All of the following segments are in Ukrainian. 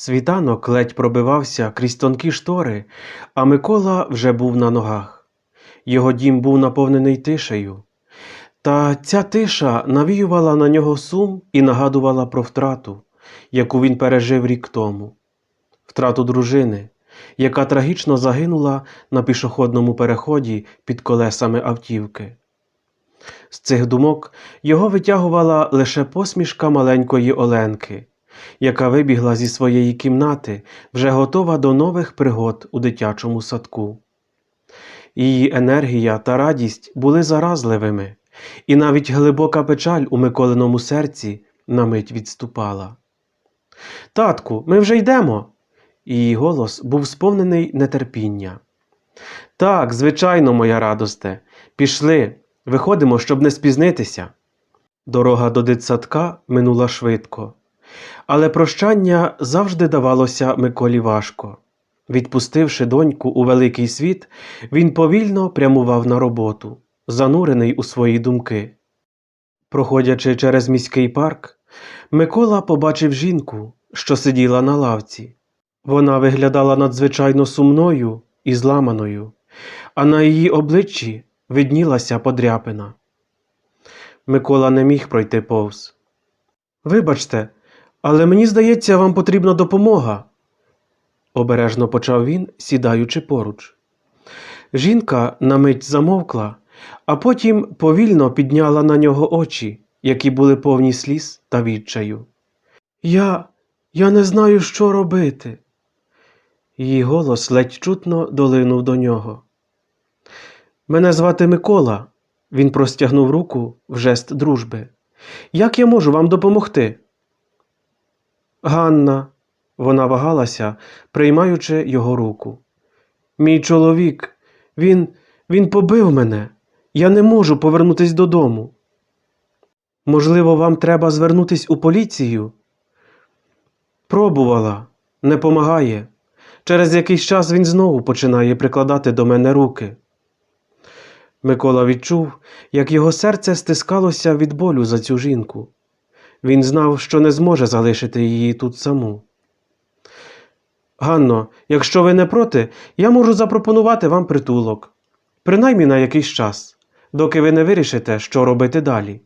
Світанок ледь пробивався крізь тонкі штори, а Микола вже був на ногах. Його дім був наповнений тишею. Та ця тиша навіювала на нього сум і нагадувала про втрату, яку він пережив рік тому, втрату дружини, яка трагічно загинула на пішохідному переході під колесами автівки. З цих думок його витягувала лише посмішка маленької Оленки, яка вибігла зі своєї кімнати, вже готова до нових пригод у дитячому садку. Її енергія та радість були заразливими, і навіть глибока печаль у Миколиному серці на мить відступала. Татку, ми вже йдемо. Її голос був сповнений нетерпіння. Так, звичайно, моя радосте, пішли, виходимо, щоб не спізнитися. Дорога до дитсадка минула швидко, але прощання завжди давалося Миколі важко. Відпустивши доньку у великий світ, він повільно прямував на роботу, занурений у свої думки. Проходячи через міський парк, Микола побачив жінку, що сиділа на лавці. Вона виглядала надзвичайно сумною і зламаною, а на її обличчі виднілася подряпина. Микола не міг пройти повз. Вибачте, але мені здається, вам потрібна допомога, обережно почав він, сідаючи поруч. Жінка на мить замовкла, а потім повільно підняла на нього очі, які були повні сліз та відчаю. Я. я не знаю, що робити. Її голос ледь чутно долинув до нього. Мене звати Микола. Він простягнув руку в жест дружби. Як я можу вам допомогти? Ганна, вона вагалася, приймаючи його руку. Мій чоловік, він, він побив мене. Я не можу повернутись додому. Можливо, вам треба звернутись у поліцію? Пробувала, не помагає. Через якийсь час він знову починає прикладати до мене руки. Микола відчув, як його серце стискалося від болю за цю жінку. Він знав, що не зможе залишити її тут саму. Ганно, якщо ви не проти, я можу запропонувати вам притулок, принаймні на якийсь час, доки ви не вирішите, що робити далі.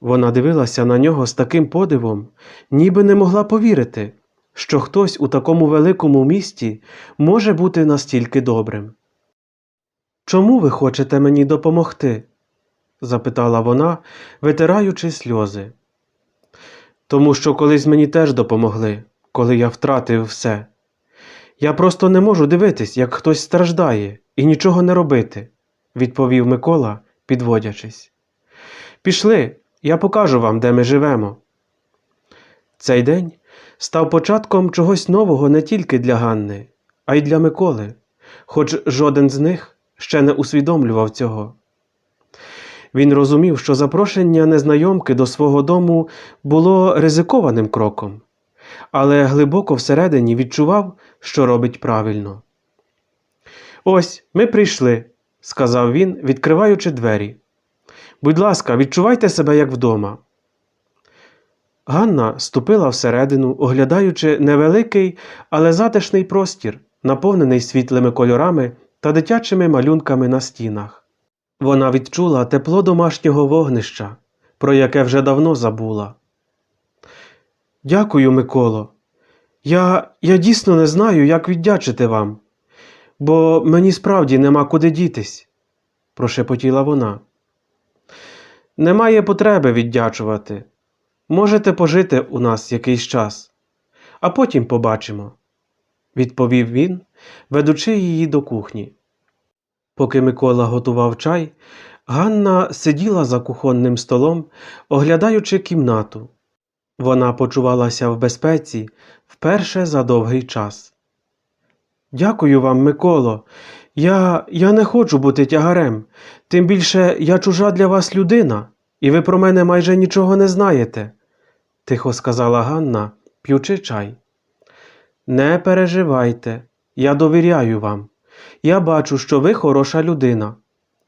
Вона дивилася на нього з таким подивом, ніби не могла повірити, що хтось у такому великому місті може бути настільки добрим. Чому ви хочете мені допомогти? Запитала вона, витираючи сльози. Тому що колись мені теж допомогли, коли я втратив все. Я просто не можу дивитись, як хтось страждає, і нічого не робити, відповів Микола, підводячись. Пішли, я покажу вам, де ми живемо. Цей день став початком чогось нового не тільки для Ганни, а й для Миколи, хоч жоден з них ще не усвідомлював цього. Він розумів, що запрошення незнайомки до свого дому було ризикованим кроком, але глибоко всередині відчував, що робить правильно. Ось ми прийшли, сказав він, відкриваючи двері. Будь ласка, відчувайте себе як вдома. Ганна ступила всередину, оглядаючи невеликий, але затишний простір, наповнений світлими кольорами та дитячими малюнками на стінах. Вона відчула тепло домашнього вогнища, про яке вже давно забула. Дякую, Миколо. Я, я дійсно не знаю, як віддячити вам, бо мені справді нема куди дітись, прошепотіла вона. Немає потреби віддячувати. Можете пожити у нас якийсь час, а потім побачимо, відповів він, ведучи її до кухні. Поки Микола готував чай, Ганна сиділа за кухонним столом, оглядаючи кімнату. Вона почувалася в безпеці вперше за довгий час. Дякую вам, Миколо. Я, я не хочу бути тягарем, тим більше я чужа для вас людина, і ви про мене майже нічого не знаєте, тихо сказала Ганна, п'ючи чай. Не переживайте, я довіряю вам. Я бачу, що ви хороша людина,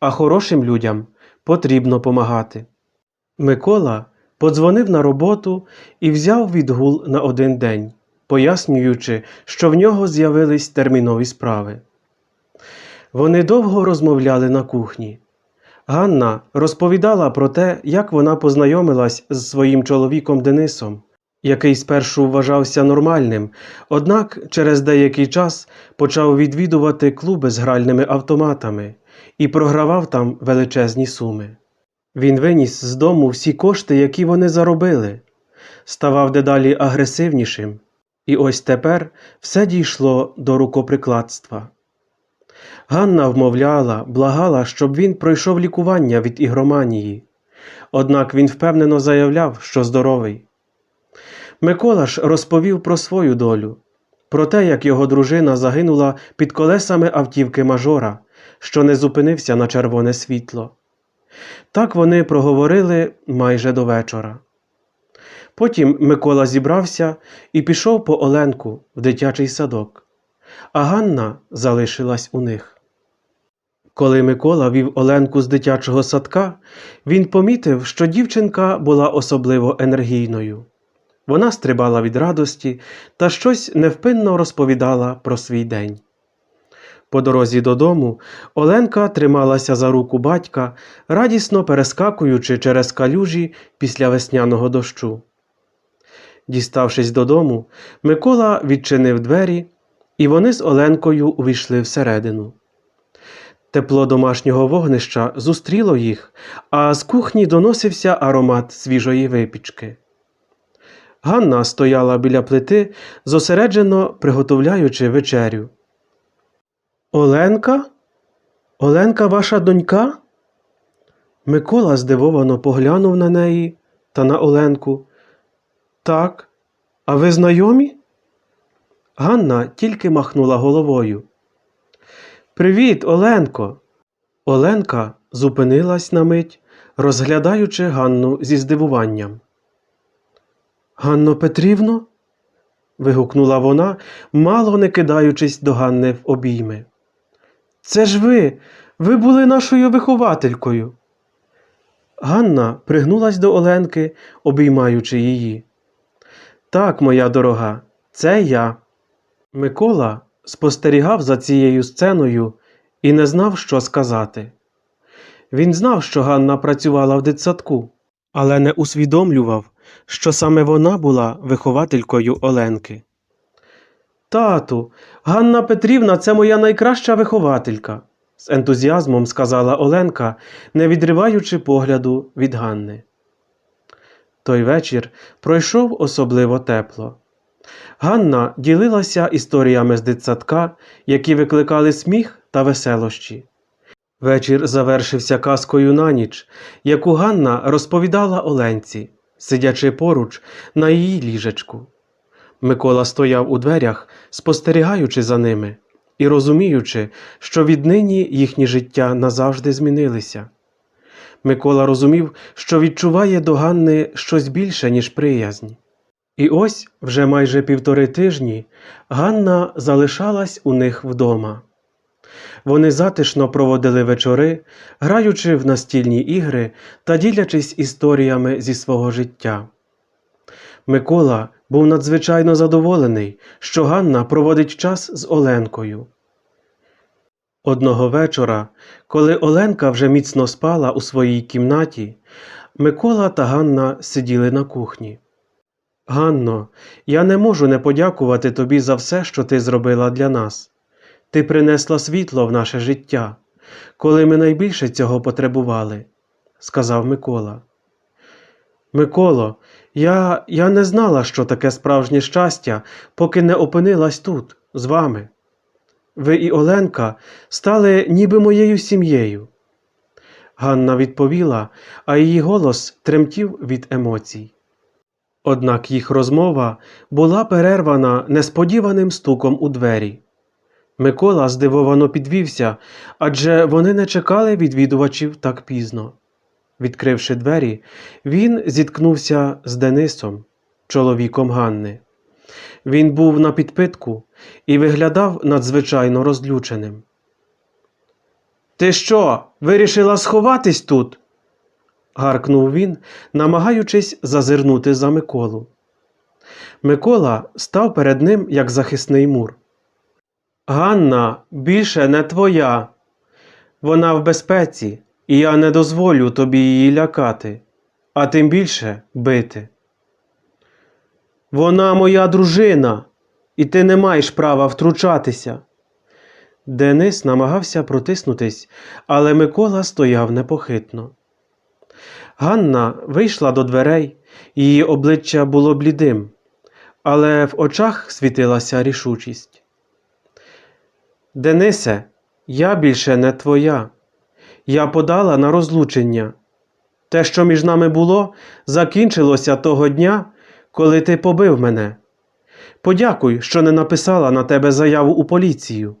а хорошим людям потрібно помагати. Микола подзвонив на роботу і взяв відгул на один день. пояснюючи, що в нього з'явились термінові справи. Вони довго розмовляли на кухні. Ганна розповідала про те, як вона познайомилась з своїм чоловіком Денисом, який спершу вважався нормальним, однак через деякий час почав відвідувати клуби з гральними автоматами і програвав там величезні суми. Він виніс з дому всі кошти, які вони заробили, ставав дедалі агресивнішим, і ось тепер все дійшло до рукоприкладства. Ганна вмовляла, благала, щоб він пройшов лікування від ігроманії, однак він впевнено заявляв, що здоровий. Микола ж розповів про свою долю, про те, як його дружина загинула під колесами автівки мажора, що не зупинився на червоне світло. Так вони проговорили майже до вечора. Потім Микола зібрався і пішов по Оленку в дитячий садок, а Ганна залишилась у них. Коли Микола вів Оленку з дитячого садка, він помітив, що дівчинка була особливо енергійною. Вона стрибала від радості та щось невпинно розповідала про свій день. По дорозі додому Оленка трималася за руку батька, радісно перескакуючи через калюжі після весняного дощу. Діставшись додому, Микола відчинив двері, і вони з Оленкою увійшли всередину. Тепло домашнього вогнища зустріло їх, а з кухні доносився аромат свіжої випічки. Ганна стояла біля плити, зосереджено приготовляючи вечерю. Оленка? Оленка ваша донька? Микола здивовано поглянув на неї та на Оленку. Так, а ви знайомі? Ганна тільки махнула головою. Привіт, Оленко. Оленка зупинилась на мить, розглядаючи Ганну зі здивуванням. Ганно Петрівно? вигукнула вона, мало не кидаючись до Ганни в обійми. Це ж ви, ви були нашою вихователькою. Ганна пригнулась до Оленки, обіймаючи її. Так, моя дорога, це я. Микола спостерігав за цією сценою і не знав, що сказати. Він знав, що Ганна працювала в дитсадку, але не усвідомлював, що саме вона була вихователькою Оленки. Тату, Ганна Петрівна це моя найкраща вихователька, з ентузіазмом сказала Оленка, не відриваючи погляду від Ганни. Той вечір пройшов особливо тепло. Ганна ділилася історіями з дитсадка, які викликали сміх та веселощі. Вечір завершився казкою на ніч, яку Ганна розповідала Оленці, сидячи поруч на її ліжечку. Микола стояв у дверях, спостерігаючи за ними і розуміючи, що віднині їхні життя назавжди змінилися. Микола розумів, що відчуває до Ганни щось більше, ніж приязнь. І ось вже майже півтори тижні Ганна залишалась у них вдома. Вони затишно проводили вечори, граючи в настільні ігри та ділячись історіями зі свого життя. Микола був надзвичайно задоволений, що Ганна проводить час з Оленкою. Одного вечора, коли Оленка вже міцно спала у своїй кімнаті, Микола та Ганна сиділи на кухні. Ганно, я не можу не подякувати тобі за все, що ти зробила для нас. Ти принесла світло в наше життя, коли ми найбільше цього потребували, сказав Микола. Миколо, я, я не знала, що таке справжнє щастя, поки не опинилась тут, з вами. Ви і Оленка стали ніби моєю сім'єю. Ганна відповіла, а її голос тремтів від емоцій. Однак їх розмова була перервана несподіваним стуком у двері. Микола здивовано підвівся, адже вони не чекали відвідувачів так пізно. Відкривши двері, він зіткнувся з Денисом, чоловіком Ганни. Він був на підпитку і виглядав надзвичайно розлюченим. Ти що, вирішила сховатись тут? гаркнув він, намагаючись зазирнути за Миколу. Микола став перед ним як захисний мур. Ганна більше не твоя. Вона в безпеці, і я не дозволю тобі її лякати, а тим більше бити. Вона моя дружина, і ти не маєш права втручатися. Денис намагався протиснутись, але Микола стояв непохитно. Ганна вийшла до дверей, її обличчя було блідим, але в очах світилася рішучість. Денисе, я більше не твоя. Я подала на розлучення. Те, що між нами було, закінчилося того дня, коли ти побив мене. Подякуй, що не написала на тебе заяву у поліцію.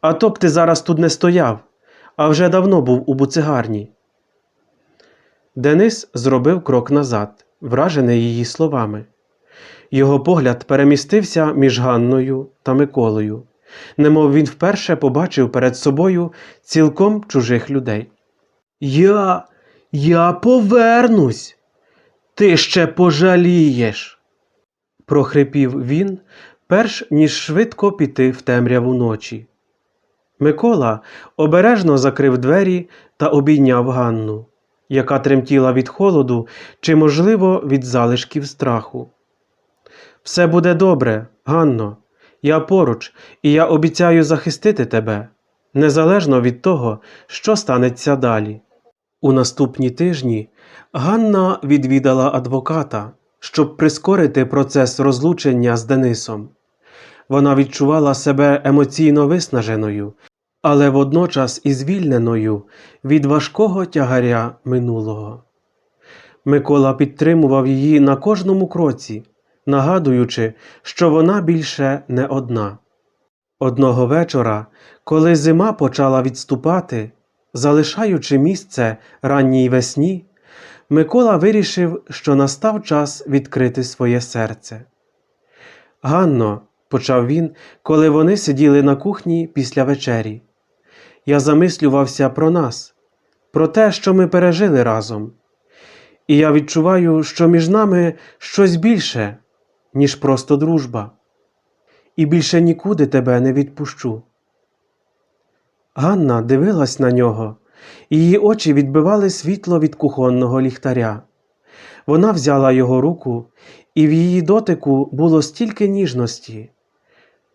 А то б ти зараз тут не стояв, а вже давно був у буцигарні. Денис зробив крок назад, вражений її словами. Його погляд перемістився між Ганною та Миколою, немов він вперше побачив перед собою цілком чужих людей. Я, я повернусь. Ти ще пожалієш. прохрипів він, перш ніж швидко піти в темряву ночі. Микола обережно закрив двері та обійняв Ганну, яка тремтіла від холоду чи, можливо, від залишків страху. Все буде добре, Ганно. Я поруч, і я обіцяю захистити тебе, незалежно від того, що станеться далі. У наступні тижні Ганна відвідала адвоката, щоб прискорити процес розлучення з Денисом. Вона відчувала себе емоційно виснаженою, але водночас і звільненою від важкого тягаря минулого. Микола підтримував її на кожному кроці, нагадуючи, що вона більше не одна. Одного вечора, коли зима почала відступати, залишаючи місце ранній весні, Микола вирішив, що настав час відкрити своє серце. Ганно, почав він, коли вони сиділи на кухні після вечері. Я замислювався про нас, про те, що ми пережили разом. І я відчуваю, що між нами щось більше, ніж просто дружба, і більше нікуди тебе не відпущу. Ганна дивилась на нього, її очі відбивали світло від кухонного ліхтаря. Вона взяла його руку, і в її дотику було стільки ніжності.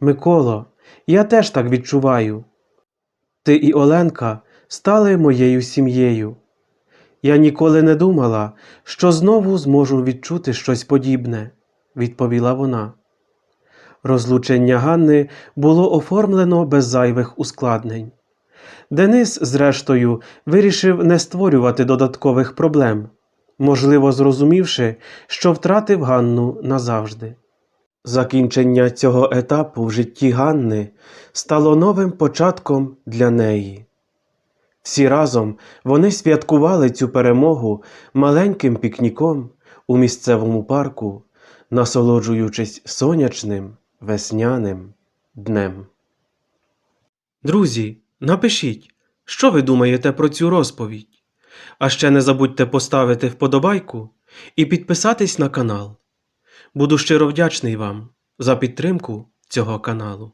Миколо, я теж так відчуваю. Ти і Оленка стали моєю сім'єю. Я ніколи не думала, що знову зможу відчути щось подібне, відповіла вона. Розлучення Ганни було оформлено без зайвих ускладнень. Денис, зрештою, вирішив не створювати додаткових проблем, можливо, зрозумівши, що втратив Ганну назавжди. Закінчення цього етапу в житті Ганни стало новим початком для неї. Всі разом вони святкували цю перемогу маленьким пікніком у місцевому парку, насолоджуючись сонячним весняним днем. Друзі, напишіть, що ви думаєте про цю розповідь. А ще не забудьте поставити вподобайку і підписатись на канал. Буду щиро вдячний вам за підтримку цього каналу.